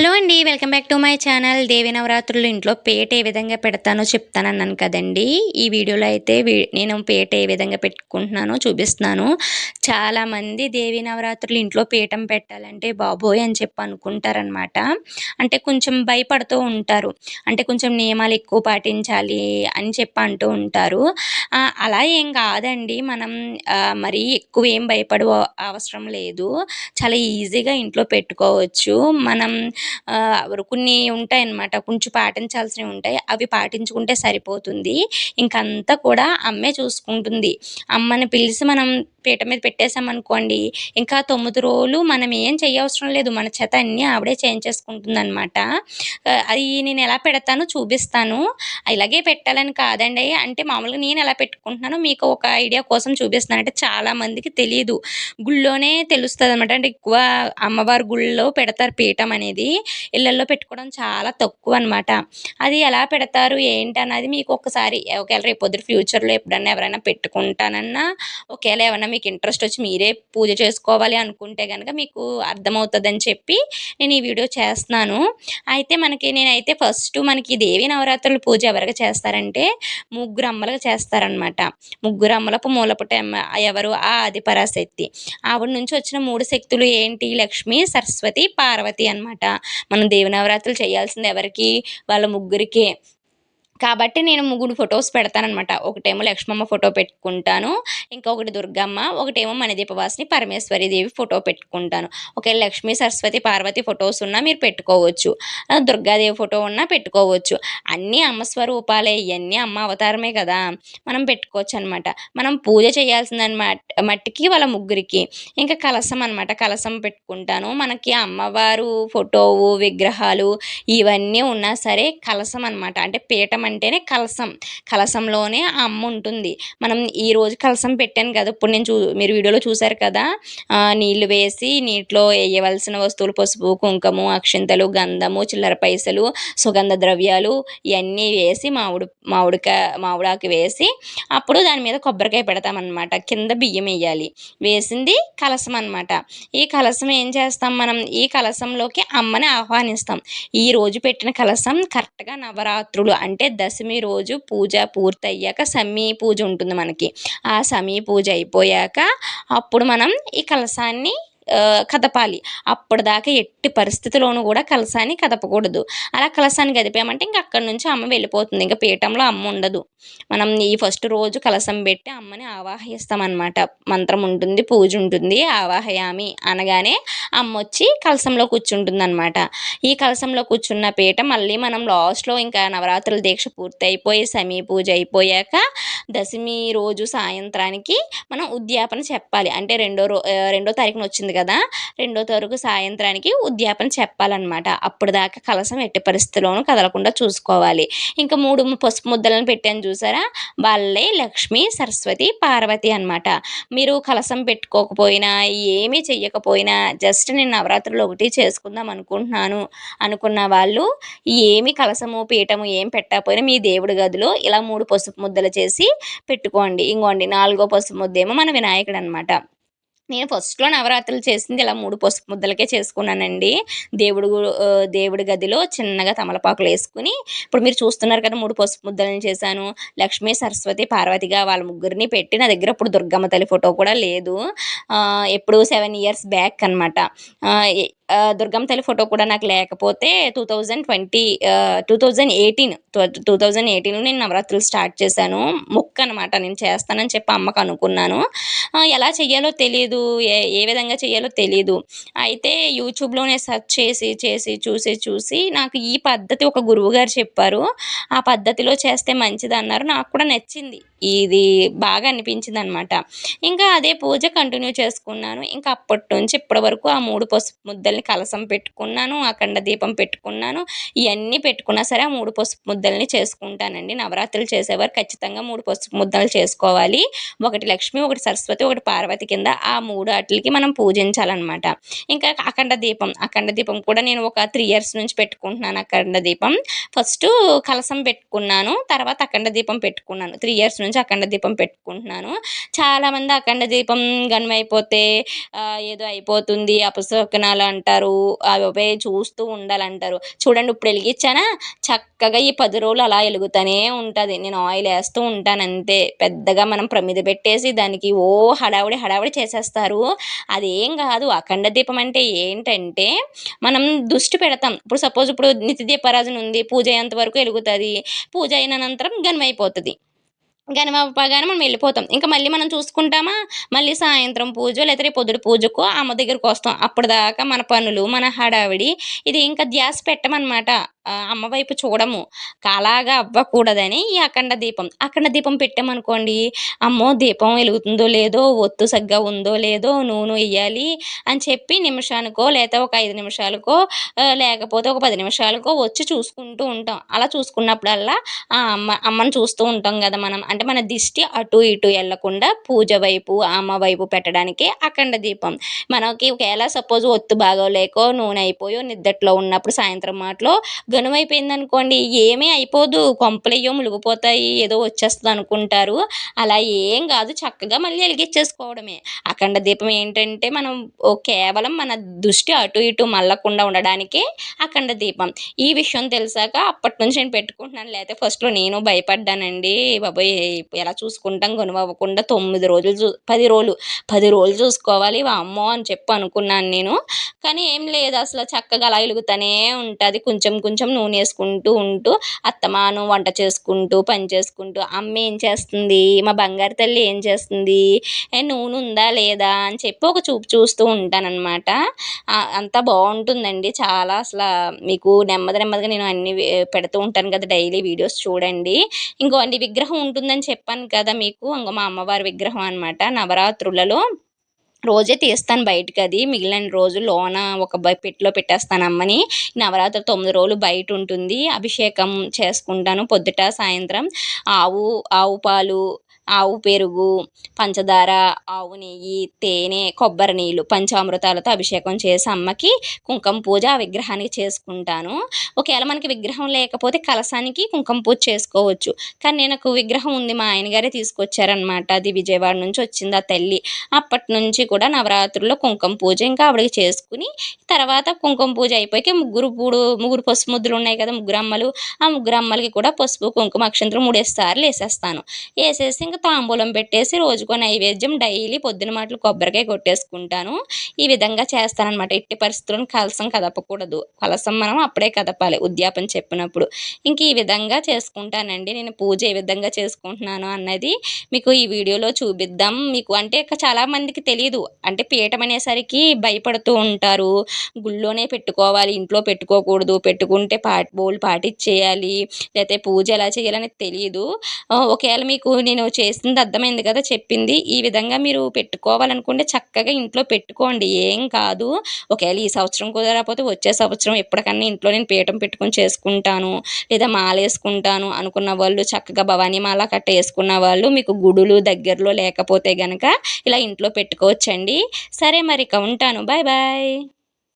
Hello అండి welcome back to my channel. Devi నవరాత్రులు ఇంట్లో పేట ఏ విధంగా పెడతానో చెప్తానన్నాను కదండి. ఈ వీడియోలో అయితే నేను పేట ఏ విధంగా పెట్టుకుంటున్నానో చూపిస్తున్నాను. చాలామంది దేవి నవరాత్రులు ఇంట్లో పీఠం పెట్టాలంటే బాబోయ్ అని చెప్పి అనుకుంటారనమాట అంటే కొంచెం భయపడుతూ ఉంటారు. అంటే కొంచెం నియమాలు ఎక్కువ పాటించాలి అని చెప్పి అంటూ ఉంటారు. అలా ఏం కాదండి. మనం మరీ ఎక్కువ ఏం భయపడ అవసరం లేదు. చాలా ఈజీగా ఇంట్లో పెట్టుకోవచ్చు. మనం కొన్ని ఉంటాయన్నమాట. కొంచెం పాటించాల్సినవి ఉంటాయి. అవి పాటించుకుంటే సరిపోతుంది. ఇంకంతా కూడా అమ్మే చూసుకుంటుంది. అమ్మని పిలిచి మనం పీట మీద పెట్టేసామనుకోండి ఇంకా తొమ్మిది రోజులు మనం ఏం చేయవసరం లేదు. మన చేత అన్నీ ఆవిడే చేయించేసుకుంటుంది అనమాట అది నేను ఎలా పెడతానో చూపిస్తాను. ఇలాగే పెట్టాలని కాదండి. అంటే మామూలుగా నేను ఎలా పెట్టుకుంటున్నానో మీకు ఒక ఐడియా కోసం చూపిస్తున్నాను. అంటే చాలామందికి తెలియదు గుళ్ళోనే తెలుస్తుంది అనమాట అంటే ఎక్కువ అమ్మవారి గుళ్ళో పెడతారు పీఠం అనేది. ఇళ్ళల్లో పెట్టుకోవడం చాలా తక్కువ అనమాట అది ఎలా పెడతారు? ఏంటి అన్నది మీకు ఒకసారి ఒకవేళ రేపు పొద్దున ఫ్యూచర్లో ఎప్పుడన్నా ఎవరైనా పెట్టుకుంటానన్నా ఒకవేళ ఏమైనా మీకు ఇంట్రెస్ట్ వచ్చి మీరే పూజ చేసుకోవాలి అనుకుంటే కనుక మీకు అర్థమవుతుందని చెప్పి నేను ఈ వీడియో చేస్తున్నాను. అయితే మనకి నేనైతే ఫస్ట్ మనకి దేవి నవరాత్రుల పూజ ఎవరికి చేస్తారంటే ముగ్గురు అమ్మలకు చేస్తారనమాట ముగ్గురు అమ్మలకు మూలపుట ఎవరు? ఆ ఆదిపరాశక్తి ఆవిడ నుంచి వచ్చిన మూడు శక్తులు ఏంటి? లక్ష్మి సరస్వతి పార్వతి అనమాట మనం దేవి నవరాత్రులు చేయాల్సింది ఎవరికి? వాళ్ళ ముగ్గురికే. కాబట్టి నేను ముగ్గురు ఫొటోస్ పెడతానమాట ఒకటేమో లక్ష్మమ్మ ఫోటో పెట్టుకుంటాను ఇంకొకటి దుర్గమ్మ ఒకటేమో మణిదీపవాసిని పరమేశ్వరి దేవి ఫోటో పెట్టుకుంటాను. ఒకే లక్ష్మీ సరస్వతి పార్వతి ఫొటోస్ ఉన్నా మీరు పెట్టుకోవచ్చు. దుర్గాదేవి ఫోటో ఉన్నా పెట్టుకోవచ్చు. అన్నీ అమ్మ స్వరూపాలే ఇవన్నీ అమ్మ అవతారమే కదా. మనం పెట్టుకోవచ్చు అనమాట మనం పూజ చేయాల్సిందనమాట మట్టికి వాళ్ళ ముగ్గురికి. ఇంకా కలసం అనమాట కలసం పెట్టుకుంటాను. మనకి అమ్మవారు ఫోటోవు విగ్రహాలు ఇవన్నీ ఉన్నా సరే కలసం అనమాట అంటే పీఠం అంటేనే కలసం. కలసంలోనే ఆ అమ్మ ఉంటుంది. మనం ఈరోజు కలసం పెట్టాను కదా ఇప్పుడు నేను చూ మీరు వీడియోలో చూసారు కదా నీళ్ళు వేసి నీటిలో వేయవలసిన వస్తువులు పసుపు కుంకుమ అక్షింతలు గంధము చిల్లర పైసలు సుగంధ ద్రవ్యాలు ఇవన్నీ వేసి మామిడి మామిడికా మామిడాకు వేసి అప్పుడు దాని మీద కొబ్బరికాయ పెడతామన్నమాట. కింద బియ్యం వేయాలి. వేసింది కలసం అనమాట ఈ కలసం ఏం చేస్తాం మనం? ఈ కలసంలోకి అమ్మని ఆహ్వానిస్తాం. ఈ రోజు పెట్టిన కలసం కరెక్ట్గా నవరాత్రులు అంటే దశమి రోజు పూజ పూర్తయ్యాక సమీ పూజ ఉంటుంది మనకి. ఆ సమీ పూజ అయిపోయాక అప్పుడు మనం ఈ కలసాన్ని కదపాలి. అప్పటిదాకా ఎట్టి పరిస్థితిలోనూ కూడా కలసాన్ని కదపకూడదు. అలా కలసాన్ని కదిపామంటే ఇంకా అక్కడి నుంచి అమ్మ వెళ్ళిపోతుంది. ఇంకా పీఠంలో అమ్మ ఉండదు. మనం ఈ ఫస్ట్ రోజు కలసం పెట్టి అమ్మని ఆవాహిస్తామన్నమాట మంత్రం ఉంటుంది పూజ ఉంటుంది ఆవాహయామి అనగానే అమ్మ వచ్చి కలసంలో కూర్చుంటుంది అనమాట ఈ కలసంలో కూర్చున్న పీట మళ్ళీ మనం లాస్ట్లో ఇంకా నవరాత్రుల దీక్ష పూర్తి అయిపోయి సమీ పూజ అయిపోయాక దశమి రోజు సాయంత్రానికి మనం ఉద్యాపన చెప్పాలి. అంటే రెండో రో రెండో తారీఖున వచ్చింది కదా కదా రెండో తారీఖు సాయంత్రానికి ఉద్యాపన చెప్పాలన్నమాట. అప్పుడు దాకా కలసం ఎట్టి పరిస్థితుల్లోనూ కదలకుండా చూసుకోవాలి. ఇంకా మూడు పసుపు ముద్దలను పెట్టాను చూసారా? వాళ్ళే లక్ష్మి సరస్వతి పార్వతి అనమాట మీరు కలసం పెట్టుకోకపోయినా ఏమీ చెయ్యకపోయినా జస్ట్ నేను నవరాత్రులు ఒకటి చేసుకుందాం అనుకుంటున్నాను అనుకున్న వాళ్ళు ఏమి కలసము పీఠము ఏం పెట్టకపోయినా మీ దేవుడి గదిలో ఇలా మూడు పసుపు ముద్దలు చేసి పెట్టుకోండి. ఇంకోండి నాలుగో పసుపు ముద్దేమో మన వినాయకుడు అనమాట నేను ఫస్ట్లో నవరాత్రులు చేసింది ఇలా మూడు పసుపు ముద్దలకే చేసుకున్నానండి. దేవుడు దేవుడి గదిలో చిన్నగా తమలపాకులు వేసుకుని ఇప్పుడు మీరు చూస్తున్నారు కదా మూడు పసుపు ముద్దలను చేశాను. లక్ష్మీ సరస్వతి పార్వతిగా వాళ్ళ ముగ్గురిని పెట్టి నా దగ్గర ఇప్పుడు దుర్గమ్మ తల్లి ఫోటో కూడా లేదు. ఎప్పుడు సెవెన్ ఇయర్స్ బ్యాక్ అనమాట దుర్గమ్మ తల్లి ఫోటో కూడా నాకు లేకపోతే two thousand twenty two thousand eighteen two thousand ఎయిటీన్లో నేను నవరాత్రులు స్టార్ట్ చేశాను. మొక్క అనమాట నేను చేస్తానని చెప్పి అమ్మకు అనుకున్నాను. ఎలా చేయాలో తెలియదు ఏ ఏ విధంగా చేయాలో తెలియదు అయితే యూట్యూబ్లోనే సెర్చ్ చేసి చేసి చూసి చూసి నాకు ఈ పద్ధతి ఒక గురువు గారు చెప్పారు. ఆ పద్ధతిలో చేస్తే మంచిది అన్నారు నాకు కూడా నచ్చింది. ఇది బాగా అనిపించింది అనమాట ఇంకా అదే పూజ కంటిన్యూ చేసుకున్నాను. ఇంకా అప్పటి నుంచి ఇప్పటి వరకు ఆ మూడు పసుపు ముద్దల్ని కలసం పెట్టుకున్నాను అఖండ దీపం పెట్టుకున్నాను. ఇవన్నీ పెట్టుకున్నా సరే ఆ మూడు పసుపు ముద్దల్ని చేసుకుంటానండి. నవరాత్రులు చేసేవారు ఖచ్చితంగా మూడు పసుపు ముద్దలు చేసుకోవాలి. ఒకటి లక్ష్మి ఒకటి సరస్వతి ఒకటి పార్వతి కింద ఆ మూడు వాటికి మనం పూజించాలన్నమాట ఇంకా అఖండ దీపం అఖండ దీపం కూడా నేను ఒక త్రీ ఇయర్స్ నుంచి పెట్టుకుంటున్నాను అఖండ దీపం. ఫస్ట్ కలసం పెట్టుకున్నాను తర్వాత అఖండ దీపం పెట్టుకున్నాను. త్రీ ఇయర్స్ నుంచి నుంచి అఖండ దీపం పెట్టుకుంటున్నాను. చాలామంది అఖండ దీపం గనుమైపోతే ఏదో అయిపోతుంది అపశకునాలు అంటారు అవి చూస్తూ ఉండాలంటారు. చూడండి ఇప్పుడు వెలిగించానా? చక్కగా ఈ పది రోజులు అలా వెలుగుతూనే ఉంటుంది. నేను ఆయిల్ వేస్తూ ఉంటాను అంతే. పెద్దగా మనం ప్రమిద పెట్టేసి దానికి ఓ హడావుడి హడావుడి చేసేస్తారు. అదేం కాదు అఖండ దీపం అంటే ఏంటంటే మనం దృష్టి పెడతాం. ఇప్పుడు సపోజ్ ఇప్పుడు నిత్య దీపారాజన ఉంది పూజ అయ్యేంత వరకు వెలుగుతుంది. పూజ అయిన అనంతరం గనమైపోతుంది గనమవ్వగానే మనం వెళ్ళిపోతాం. ఇంకా మళ్ళీ మనం చూసుకుంటామా? మళ్ళీ సాయంత్రం పూజ లేకపోతే రేపు పొద్దుటి పూజకు అమ్మ దగ్గరకు వస్తాం. అప్పటిదాకా మన పనులు మన హడావిడి ఇది ఇంకా ధ్యాస పెట్టమన్నమాట. అమ్మ వైపు చూడము. అలాగా అవ్వకూడదని ఈ అఖండ దీపం. అఖండ దీపం పెట్టామనుకోండి అమ్మో దీపం వెలుగుతుందో లేదో ఒత్తు సగ్గా ఉందో లేదో నూనె వేయాలి అని చెప్పి నిమిషానికో లేదా ఒక ఐదు నిమిషాలకో లేకపోతే ఒక పది నిమిషాలకో వచ్చి చూసుకుంటూ ఉంటాం. అలా చూసుకున్నప్పుడల్లా ఆ అమ్మ అమ్మని చూస్తూ ఉంటాం కదా మనం. అంటే మన దిష్టి అటు ఇటు వెళ్ళకుండా పూజ వైపు అమ్మ వైపు పెట్టడానికి అఖండ దీపం. మనకి ఒకవేళ సపోజ్ ఒత్తు బాగోలేకో నూనె అయిపోయో నిద్దట్లో ఉన్నప్పుడు సాయంత్రం మాటలో గనుమైపోయింది అనుకోండి ఏమీ అయిపోదు. కొంపలయ్యో ములిగిపోతాయి ఏదో వచ్చేస్తుంది అనుకుంటారు అలా ఏం కాదు. చక్కగా మళ్ళీ వెలిగించేసుకోవడమే. అఖండ దీపం ఏంటంటే మనం కేవలం మన దృష్టి అటు ఇటు మళ్ళకుండా ఉండడానికి అఖండ దీపం. ఈ విషయం తెలిసాక అప్పటి నుంచి నేను పెట్టుకుంటున్నాను. లేకపోతే ఫస్ట్లో నేను భయపడ్డానండి. బాబోయ్ ఎలా చూసుకుంటాం? గొనువ్వకుండా తొమ్మిది రోజులు చూ పది రోజులు పది రోజులు చూసుకోవాలి. అమ్మో అని చెప్పి అనుకున్నాను నేను. కానీ ఏం లేదు. అసలు చక్కగా అలా వెలుగుతూనే ఉంటుంది. కొంచెం కొంచెం కొంచెం నూనె వేసుకుంటూ ఉంటూ అత్తమాను వంట చేసుకుంటూ పని చేసుకుంటూ అమ్మ ఏం చేస్తుంది? మా బంగారు తల్లి ఏం చేస్తుంది? నూనె ఉందా లేదా అని చెప్పి ఒక చూపు చూస్తూ ఉంటానన్నమాట. అంతా బాగుంటుందండి. చాలా అసలు మీకు నెమ్మది నెమ్మదిగా నేను అన్ని పెడుతూ ఉంటాను కదా డైలీ వీడియోస్ చూడండి. ఇంకో అండి విగ్రహం ఉంటుందని చెప్పాను కదా మీకు ఇంకో మా అమ్మవారి విగ్రహం అనమాట నవరాత్రులలో రోజే తీస్తాను బయటకు అది మిగిలిన రోజు లోన ఒక పెట్టిలో పెట్టేస్తాను అమ్మని. నవరాత్రి తొమ్మిది రోజులు బయట ఉంటుంది అభిషేకం చేసుకుంటాను పొద్దుట సాయంత్రం. ఆవు ఆవు పాలు ఆవు పెరుగు పంచదార ఆవు నెయ్యి తేనె కొబ్బరి నీళ్ళు పంచామృతాలతో అభిషేకం చేసి అమ్మకి కుంకుమ పూజ ఆ విగ్రహానికి చేసుకుంటాను. ఒకవేళ మనకి విగ్రహం లేకపోతే కలసానికి కుంకుమ పూజ చేసుకోవచ్చు. కానీ నేను విగ్రహం ఉంది మా ఆయన గారే తీసుకొచ్చారనమాట అది విజయవాడ నుంచి వచ్చింది ఆ తల్లి. అప్పటి నుంచి కూడా నవరాత్రుల్లో కుంకుమ పూజ ఇంకా ఆవిడకి చేసుకుని తర్వాత కుంకుమ పూజ అయిపోయి ముగ్గురు పూడు ముగ్గురు పసుపు ముద్దులు ఉన్నాయి కదా ముగ్గురు అమ్మలు. ఆ ముగ్గురు అమ్మలకి కూడా పసుపు కుంకుమ అక్షంతరం మూడేసి వేసేస్తాను. వేసేసి ఇంకా తాంబూలం పెట్టేసి రోజుకో నైవేద్యం డైలీ పొద్దున మాటలు కొబ్బరికాయ కొట్టేసుకుంటాను. ఈ విధంగా చేస్తానమాట ఎట్టి పరిస్థితులను కలసం కదపకూడదు. కలసం మనం అప్పుడే కదపాలి ఉద్యాపన చెప్పినప్పుడు. ఇంక ఈ విధంగా చేసుకుంటానండి. నేను పూజ ఏ విధంగా చేసుకుంటున్నాను అన్నది మీకు ఈ వీడియోలో చూపిద్దాం. మీకు అంటే చాలామందికి తెలియదు అంటే పీఠం అనేసరికి భయపడుతూ ఉంటారు. గుళ్ళోనే పెట్టుకోవాలి ఇంట్లో పెట్టుకోకూడదు. పెట్టుకుంటే పా బోల్ పాటించేయాలి లేకపోతే పూజ ఎలా చేయాలని తెలియదు ఒకవేళ మీకు నేను చేసింది అర్థమైంది కదా చెప్పింది. ఈ విధంగా మీరు పెట్టుకోవాలనుకుంటే చక్కగా ఇంట్లో పెట్టుకోండి. ఏం కాదు. ఒకవేళ ఈ సంవత్సరం కుదరకపోతే వచ్చే సంవత్సరం ఎప్పటికన్నా ఇంట్లో నేను పీఠం పెట్టుకొని చేసుకుంటాను. లేదా మాల వేసుకుంటాను అనుకున్న వాళ్ళు చక్కగా భవానీ మాల కట్ట వేసుకున్న వాళ్ళు మీకు గుడులు దగ్గరలో లేకపోతే గనక ఇలా ఇంట్లో పెట్టుకోవచ్చండి. సరే మరి ఇక ఉంటాను. Bye bye.